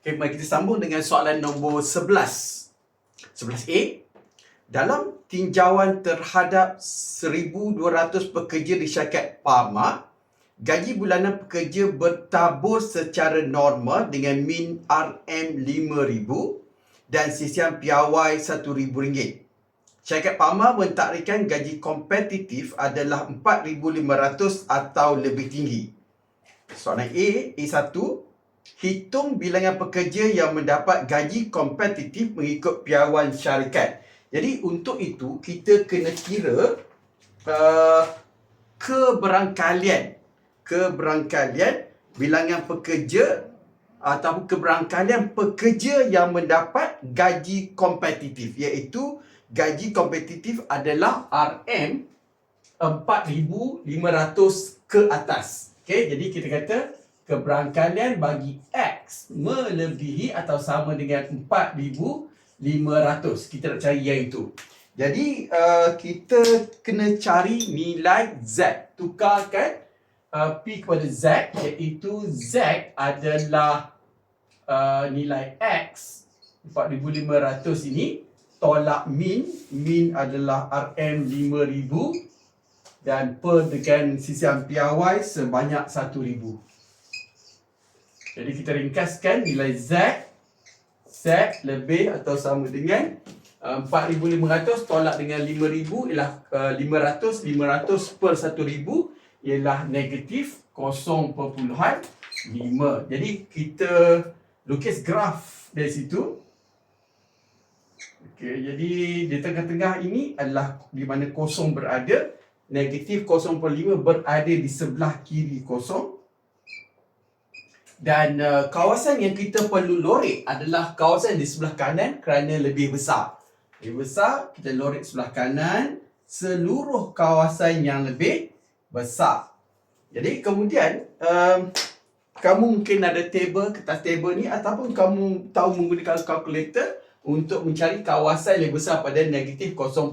Okay, mari kita sambung dengan soalan nombor 11. 11A. Dalam tinjauan terhadap 1,200 pekerja di syarikat Pharma, gaji bulanan pekerja bertabur secara normal dengan min RM5,000 dan sisian piawai RM1,000. Syarikat Pharma mentakrikan gaji kompetitif adalah 4,500 atau lebih tinggi. Soalan A, A1. Hitung bilangan pekerja yang mendapat gaji kompetitif mengikut piawai syarikat. Jadi untuk itu kita kena kira uh, keberangkalian keberangkalian bilangan pekerja atau keberangkalian pekerja yang mendapat gaji kompetitif iaitu gaji kompetitif adalah RM 4500 ke atas. Okey, jadi kita kata keberangkalian bagi X melebihi atau sama dengan 4500. Kita nak cari yang itu. Jadi uh, kita kena cari nilai Z. Tukarkan uh, P kepada Z iaitu Z adalah uh, nilai X 4500 ini tolak min. Min adalah RM 5000 dan per dengan sisian piawai sebanyak 1000. Jadi kita ringkaskan nilai Z Z lebih atau sama dengan uh, 4500 tolak dengan 5000 ialah uh, 500 500 per 1000 ialah negatif 0.5. Jadi kita lukis graf dari situ. Okey, jadi di tengah-tengah ini adalah di mana kosong berada negatif 0.5 berada di sebelah kiri kosong dan uh, kawasan yang kita perlu lorek adalah kawasan di sebelah kanan kerana lebih besar. Lebih besar, kita lorek sebelah kanan seluruh kawasan yang lebih besar. Jadi kemudian um, kamu mungkin ada table, kertas table ni ataupun kamu tahu menggunakan kalkulator untuk mencari kawasan yang besar pada negatif 0.5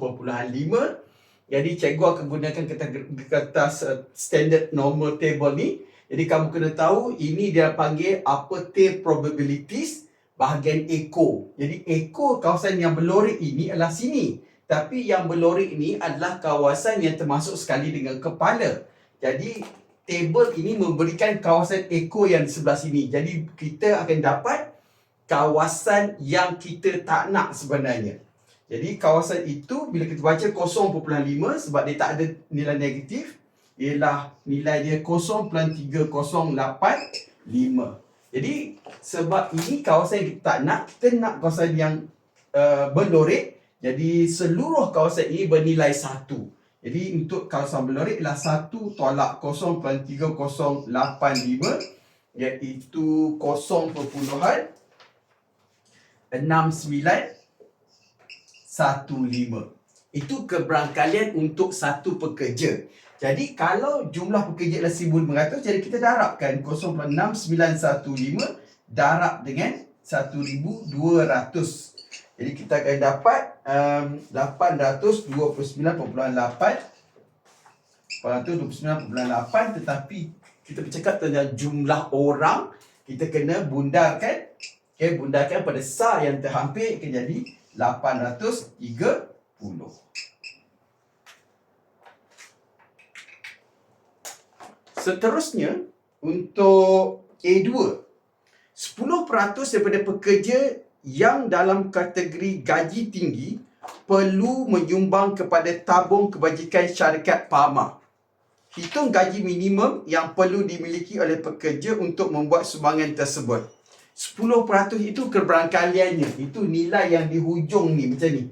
jadi cikgu akan gunakan kertas, kertas uh, standard normal table ni. Jadi kamu kena tahu ini dia panggil upper tail probabilities bahagian echo. Jadi echo kawasan yang berlorek ini adalah sini. Tapi yang berlorek ini adalah kawasan yang termasuk sekali dengan kepala. Jadi table ini memberikan kawasan echo yang sebelah sini. Jadi kita akan dapat kawasan yang kita tak nak sebenarnya. Jadi kawasan itu bila kita baca 0.5 sebab dia tak ada nilai negatif ialah nilai dia 0.308 Jadi sebab ini kawasan yang kita tak nak, kita nak kawasan yang uh, berlorek. Jadi seluruh kawasan ini bernilai 1. Jadi untuk kawasan berlorek ialah 1 tolak 0.3085 iaitu 0.69 15. Itu keberangkalian untuk satu pekerja. Jadi kalau jumlah pekerja adalah 1500, jadi kita darabkan 0.6915 darab dengan 1200. Jadi kita akan dapat um, 829.8 829.8 tetapi kita bercakap tentang jumlah orang kita kena bundarkan okay, bundarkan pada sah yang terhampir akan jadi 830. Seterusnya, untuk A2. 10% daripada pekerja yang dalam kategori gaji tinggi perlu menyumbang kepada tabung kebajikan syarikat Pharma. Hitung gaji minimum yang perlu dimiliki oleh pekerja untuk membuat sumbangan tersebut. 10% itu keberangkaliannya. Itu nilai yang di hujung ni macam ni.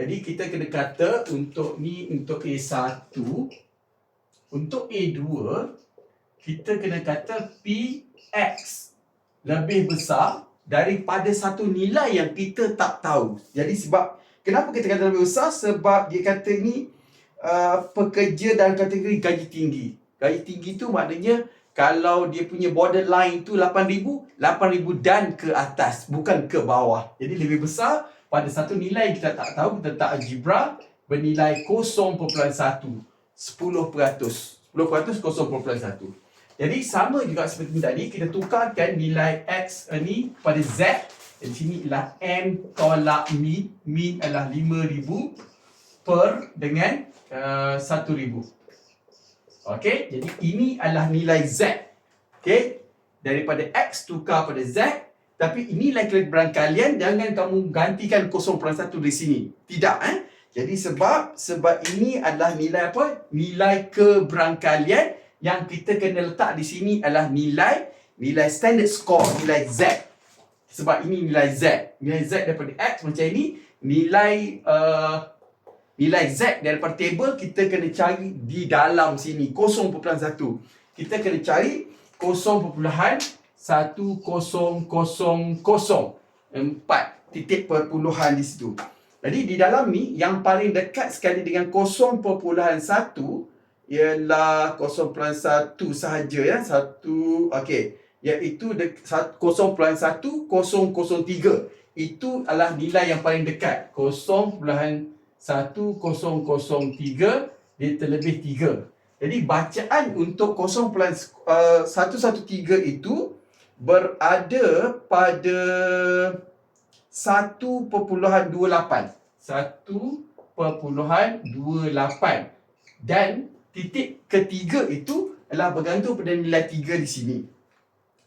Jadi kita kena kata untuk ni untuk A1, untuk A2 kita kena kata PX lebih besar daripada satu nilai yang kita tak tahu. Jadi sebab kenapa kita kata lebih besar? Sebab dia kata ni uh, pekerja dalam kategori gaji tinggi. Gaji tinggi tu maknanya kalau dia punya borderline tu 8000 8000 dan ke atas bukan ke bawah jadi lebih besar pada satu nilai kita tak tahu kita tak algebra bernilai 0.1 10% 10% 0.1 Jadi sama juga seperti tadi, kita tukarkan nilai X ni pada Z. Di sini ialah M tolak min. Min adalah 5,000 per dengan uh, 1,000. Okey, jadi ini adalah nilai Z. Okey, daripada X tukar pada Z. Tapi inilah keberangkalian, jangan kamu gantikan 0.1 di sini. Tidak, eh? Jadi sebab sebab ini adalah nilai apa? Nilai keberangkalian yang kita kena letak di sini adalah nilai nilai standard score, nilai Z. Sebab ini nilai Z. Nilai Z daripada X macam ini, nilai uh, nilai Z daripada table kita kena cari di dalam sini 0.1. Kita kena cari 0.1 satu kosong kosong kosong. Empat titik perpuluhan di situ. Jadi di dalam ni yang paling dekat sekali dengan kosong perpuluhan satu ialah kosong perpuluhan satu sahaja ya. Satu okey. Iaitu kosong perpuluhan satu kosong kosong tiga. Itu adalah nilai yang paling dekat. kosong perpuluhan satu kosong kosong tiga dia terlebih tiga. Jadi bacaan untuk kosong perpuluhan uh, satu satu tiga itu berada pada 1.28 1.28 dan titik ketiga itu adalah bergantung pada nilai 3 di sini.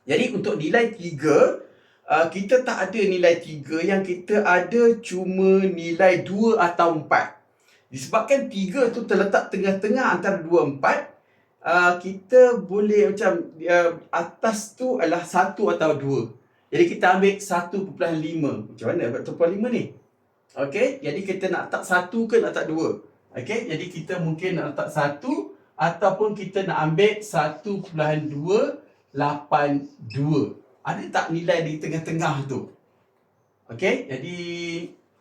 Jadi untuk nilai 3 uh, kita tak ada nilai 3 yang kita ada cuma nilai 2 atau 4. Disebabkan 3 tu terletak tengah-tengah antara 2 4 uh, kita boleh macam uh, atas tu adalah satu atau dua. Jadi kita ambil satu perpuluhan lima. Macam mana satu perpuluhan lima ni? Okey, jadi kita nak letak satu ke nak letak dua? Okey, jadi kita mungkin nak letak satu ataupun kita nak ambil satu perpuluhan dua lapan dua. Ada tak nilai di tengah-tengah tu? Okey, jadi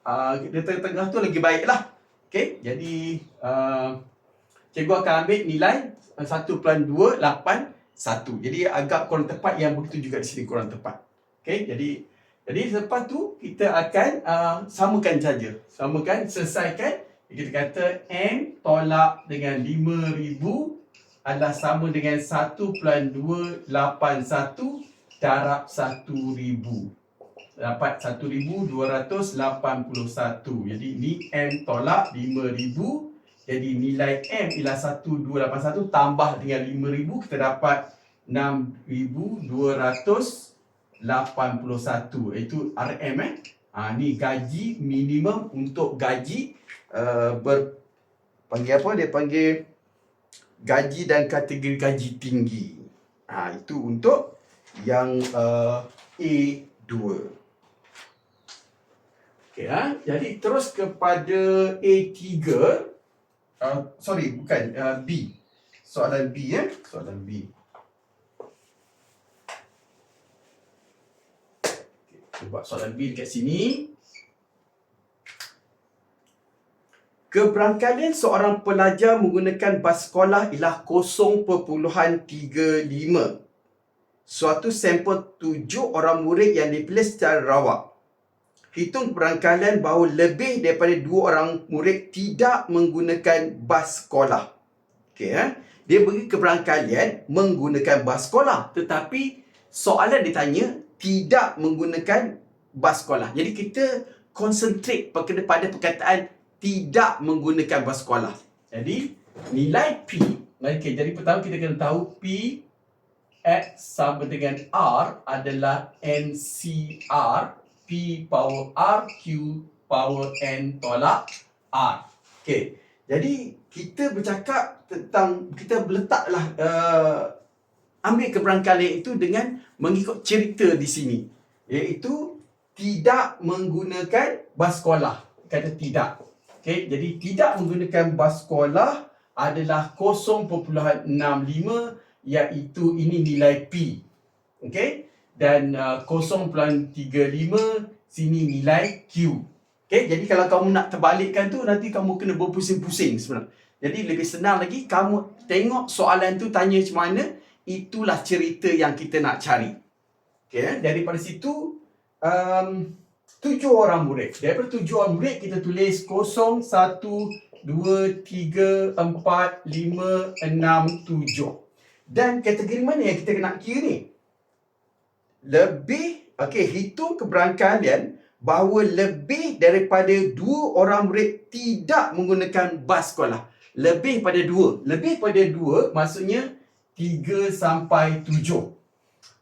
uh, di tengah-tengah tu lagi baiklah. Okey, jadi uh, cikgu akan ambil nilai 1.281. Jadi agak kurang tepat yang begitu juga di sini kurang tepat. Okey, jadi jadi selepas tu kita akan uh, samakan saja. Samakan, selesaikan. Kita kata M tolak dengan 5000 adalah sama dengan 1.281 darab 1000. Dapat 1281. Jadi ni M tolak 5000 jadi nilai M ialah 1281 tambah dengan 5000 kita dapat 6281 itu RM eh. Ha, ni gaji minimum untuk gaji uh, ber panggil apa dia panggil gaji dan kategori gaji tinggi. Ha, itu untuk yang uh, A2. Okay, ha? Jadi terus kepada A3 Uh, sorry, bukan uh, B. Soalan B ya, soalan B. Okay, buat soalan B dekat sini. Keberangkalian seorang pelajar menggunakan bas sekolah ialah 0.35. Suatu sampel tujuh orang murid yang dipilih secara rawak hitung perangkalian bahawa lebih daripada dua orang murid tidak menggunakan bas sekolah. Okey eh? Dia beri keberangkalian menggunakan bas sekolah tetapi soalan ditanya tidak menggunakan bas sekolah. Jadi kita concentrate pada perkataan tidak menggunakan bas sekolah. Jadi nilai P Okay, jadi pertama kita kena tahu P X sama dengan R adalah NCR Power R Q power N tolak R. Okey. Jadi kita bercakap tentang kita letaklah uh, ambil keberangkalian itu dengan mengikut cerita di sini iaitu tidak menggunakan bas sekolah. Kata tidak. Okey, jadi tidak menggunakan bas sekolah adalah 0.65 iaitu ini nilai P. Okey? Dan uh, 0.35 sini nilai Q. Okay, jadi kalau kamu nak terbalikkan tu nanti kamu kena berpusing-pusing sebenarnya. Jadi lebih senang lagi kamu tengok soalan tu tanya macam mana, itulah cerita yang kita nak cari. Okay, eh? daripada situ um, tujuh orang murid. Daripada tujuh orang murid kita tulis 0, 1, 2, 3, 4, 5, 6, 7. Dan kategori mana yang kita nak kira ni? Lebih, okey, hitung keberangkalian bahawa lebih daripada dua orang murid tidak menggunakan bas sekolah. Lebih pada dua. Lebih pada dua maksudnya tiga sampai tujuh.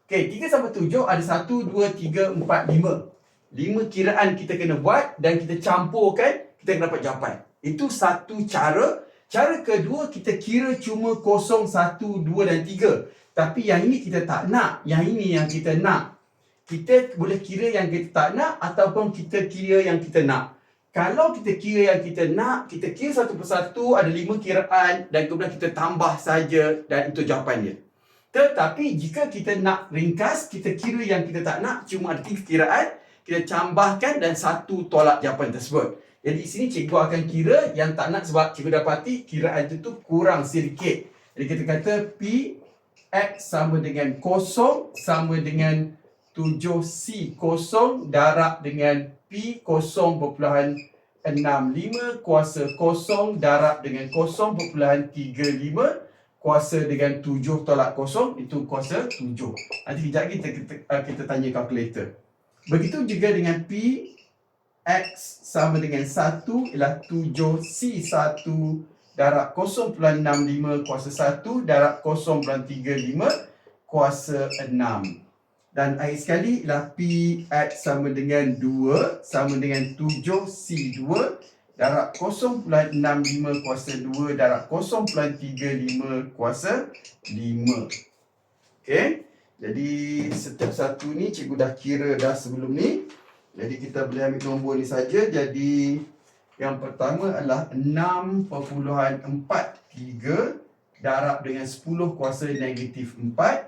Okey, tiga sampai tujuh ada satu, dua, tiga, empat, lima. Lima kiraan kita kena buat dan kita campurkan, kita kena dapat jawapan. Itu satu cara Cara kedua kita kira cuma kosong, satu, dua dan tiga. Tapi yang ini kita tak nak. Yang ini yang kita nak. Kita boleh kira yang kita tak nak ataupun kita kira yang kita nak. Kalau kita kira yang kita nak, kita kira satu persatu, ada lima kiraan dan kemudian kita tambah saja dan itu jawapannya. Tetapi jika kita nak ringkas, kita kira yang kita tak nak, cuma ada tiga kiraan, kita tambahkan dan satu tolak jawapan tersebut. Jadi di sini cikgu akan kira yang tak nak sebab cikgu dapati kiraan itu tu kurang sedikit. Jadi kita kata P X sama dengan kosong sama dengan 7C kosong darab dengan P kosong berpuluhan 65 kuasa kosong darab dengan kosong berpuluhan 35 kuasa dengan 7 tolak kosong itu kuasa 7. Nanti kejap kita, kita, kita tanya kalkulator. Begitu juga dengan P X sama dengan 1 ialah 7C1 darab 0.65 kuasa 1 darab 0.35 kuasa 6. Dan akhir sekali ialah PX sama dengan 2 sama dengan 7C2 darab 0.65 kuasa 2 darab 0.35 kuasa 5. Okey. Jadi setiap satu ni cikgu dah kira dah sebelum ni. Jadi kita boleh ambil nombor ni saja. Jadi yang pertama adalah 6.43 darab dengan 10 kuasa negatif 4. Uh,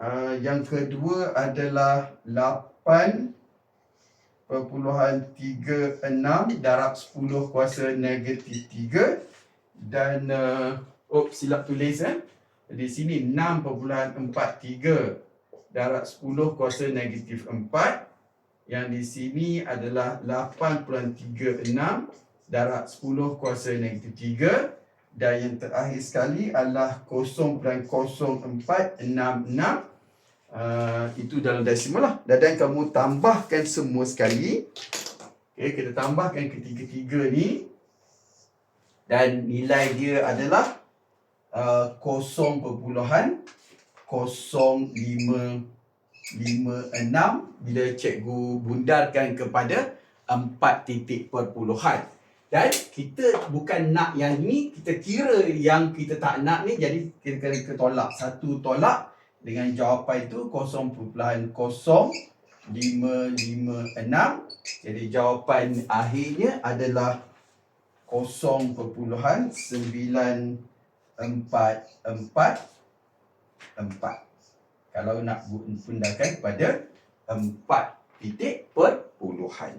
ah, yang kedua adalah 8.36 darab 10 kuasa negatif 3. Dan, uh, oh silap tulis eh. Jadi sini 6.43 darab 10 kuasa negatif 4 yang di sini adalah 8.36 darab 10 kuasa negatif 3 dan yang terakhir sekali adalah 0.0466 uh, itu dalam desimal lah. Dan kamu tambahkan semua sekali. Okay, kita tambahkan ketiga-tiga ni. Dan nilai dia adalah uh, 0.05 5.6 bila cikgu bundarkan kepada 4 titik perpuluhan. Dan kita bukan nak yang ni, kita kira yang kita tak nak ni jadi kita kena kita tolak. Satu tolak dengan jawapan itu 0.0556. Jadi jawapan akhirnya adalah 0.944 4 kalau nak pundakan pada empat titik perpuluhan.